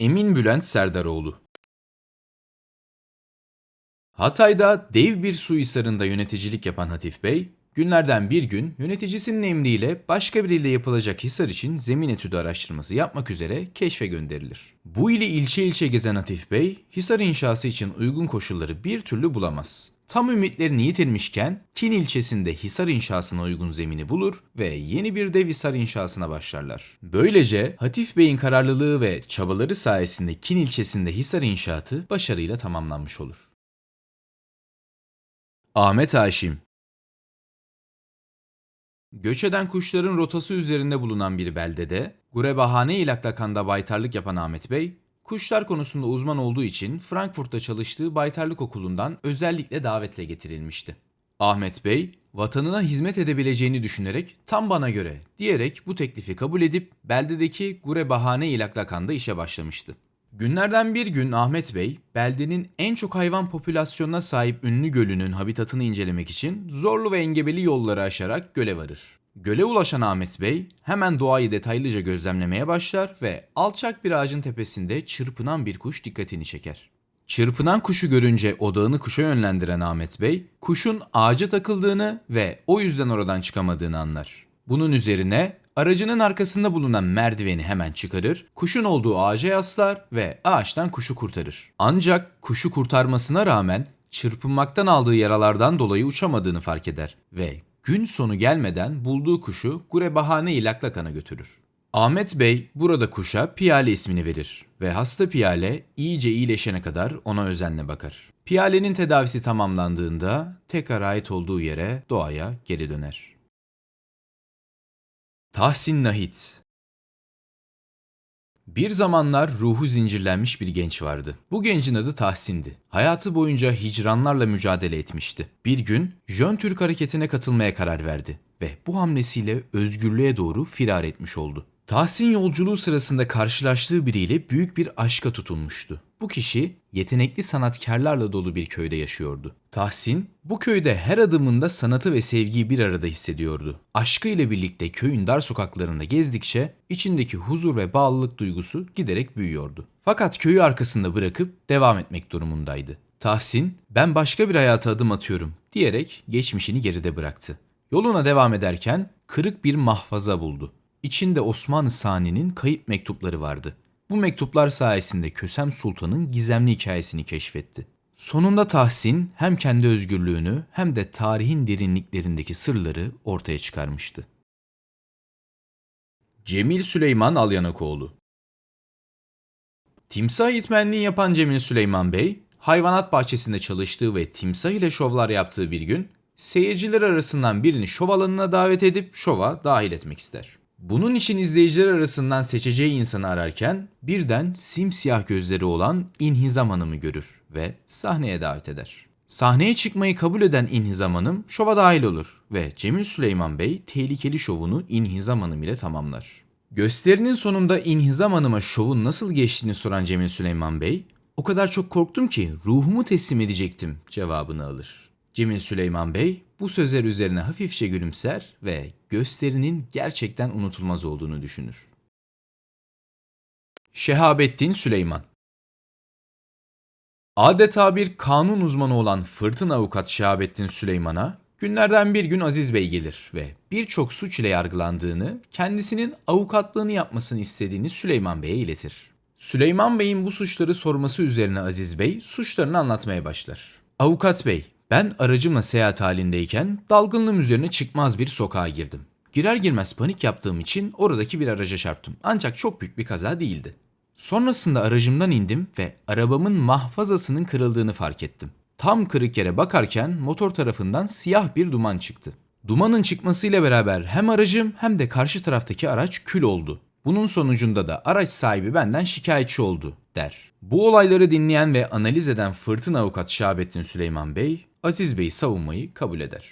Emin Bülent Serdaroğlu Hatay'da dev bir su hisarında yöneticilik yapan Hatif Bey, günlerden bir gün yöneticisinin emriyle başka biriyle yapılacak hisar için zemin etüdü araştırması yapmak üzere keşfe gönderilir. Bu ili ilçe ilçe gezen Hatif Bey, hisar inşası için uygun koşulları bir türlü bulamaz. Tam ümitlerini yitirmişken Kin ilçesinde Hisar inşasına uygun zemini bulur ve yeni bir dev Hisar inşasına başlarlar. Böylece Hatif Bey'in kararlılığı ve çabaları sayesinde Kin ilçesinde Hisar inşaatı başarıyla tamamlanmış olur. Ahmet Haşim Göç eden kuşların rotası üzerinde bulunan bir beldede, Gurebahane ilaklakanda baytarlık yapan Ahmet Bey, kuşlar konusunda uzman olduğu için Frankfurt'ta çalıştığı baytarlık okulundan özellikle davetle getirilmişti. Ahmet Bey, vatanına hizmet edebileceğini düşünerek tam bana göre diyerek bu teklifi kabul edip beldedeki Gurebahane ilaklakanda işe başlamıştı. Günlerden bir gün Ahmet Bey, beldenin en çok hayvan popülasyonuna sahip ünlü gölünün habitatını incelemek için zorlu ve engebeli yolları aşarak göle varır. Göle ulaşan Ahmet Bey hemen doğayı detaylıca gözlemlemeye başlar ve alçak bir ağacın tepesinde çırpınan bir kuş dikkatini çeker. Çırpınan kuşu görünce odağını kuşa yönlendiren Ahmet Bey, kuşun ağaca takıldığını ve o yüzden oradan çıkamadığını anlar. Bunun üzerine aracının arkasında bulunan merdiveni hemen çıkarır, kuşun olduğu ağaca yaslar ve ağaçtan kuşu kurtarır. Ancak kuşu kurtarmasına rağmen çırpınmaktan aldığı yaralardan dolayı uçamadığını fark eder ve gün sonu gelmeden bulduğu kuşu Gurebahane ilaklakana götürür. Ahmet Bey burada kuşa Piyale ismini verir ve hasta Piyale iyice iyileşene kadar ona özenle bakar. Piyale'nin tedavisi tamamlandığında tekrar ait olduğu yere doğaya geri döner. Tahsin Nahit bir zamanlar ruhu zincirlenmiş bir genç vardı. Bu gencin adı Tahsin'di. Hayatı boyunca hicranlarla mücadele etmişti. Bir gün Jön Türk hareketine katılmaya karar verdi ve bu hamlesiyle özgürlüğe doğru firar etmiş oldu. Tahsin yolculuğu sırasında karşılaştığı biriyle büyük bir aşka tutulmuştu. Bu kişi yetenekli sanatkarlarla dolu bir köyde yaşıyordu. Tahsin bu köyde her adımında sanatı ve sevgiyi bir arada hissediyordu. Aşkı ile birlikte köyün dar sokaklarında gezdikçe içindeki huzur ve bağlılık duygusu giderek büyüyordu. Fakat köyü arkasında bırakıp devam etmek durumundaydı. Tahsin, ben başka bir hayata adım atıyorum diyerek geçmişini geride bıraktı. Yoluna devam ederken kırık bir mahfaza buldu. İçinde Osmanlı Sani'nin kayıp mektupları vardı. Bu mektuplar sayesinde Kösem Sultan'ın gizemli hikayesini keşfetti. Sonunda Tahsin hem kendi özgürlüğünü hem de tarihin derinliklerindeki sırları ortaya çıkarmıştı. Cemil Süleyman Alyanakoğlu Timsah eğitmenliği yapan Cemil Süleyman Bey, hayvanat bahçesinde çalıştığı ve timsah ile şovlar yaptığı bir gün, seyirciler arasından birini şov alanına davet edip şova dahil etmek ister. Bunun için izleyiciler arasından seçeceği insanı ararken birden simsiyah gözleri olan İnhizam Hanım'ı görür ve sahneye davet eder. Sahneye çıkmayı kabul eden İnhizam Hanım şova dahil olur ve Cemil Süleyman Bey tehlikeli şovunu İnhizam Hanım ile tamamlar. Gösterinin sonunda İnhizam Hanım'a şovun nasıl geçtiğini soran Cemil Süleyman Bey, o kadar çok korktum ki ruhumu teslim edecektim cevabını alır. Cemil Süleyman Bey bu sözler üzerine hafifçe gülümser ve gösterinin gerçekten unutulmaz olduğunu düşünür. Şehabettin Süleyman Adeta bir kanun uzmanı olan fırtına avukat Şehabettin Süleyman'a günlerden bir gün Aziz Bey gelir ve birçok suç ile yargılandığını, kendisinin avukatlığını yapmasını istediğini Süleyman Bey'e iletir. Süleyman Bey'in bu suçları sorması üzerine Aziz Bey suçlarını anlatmaya başlar. Avukat Bey, ben aracımla seyahat halindeyken dalgınlığım üzerine çıkmaz bir sokağa girdim. Girer girmez panik yaptığım için oradaki bir araca çarptım. Ancak çok büyük bir kaza değildi. Sonrasında aracımdan indim ve arabamın mahfazasının kırıldığını fark ettim. Tam kırık yere bakarken motor tarafından siyah bir duman çıktı. Dumanın çıkmasıyla beraber hem aracım hem de karşı taraftaki araç kül oldu. Bunun sonucunda da araç sahibi benden şikayetçi oldu der. Bu olayları dinleyen ve analiz eden fırtına avukat Şahabettin Süleyman Bey, Aziz Bey'i savunmayı kabul eder.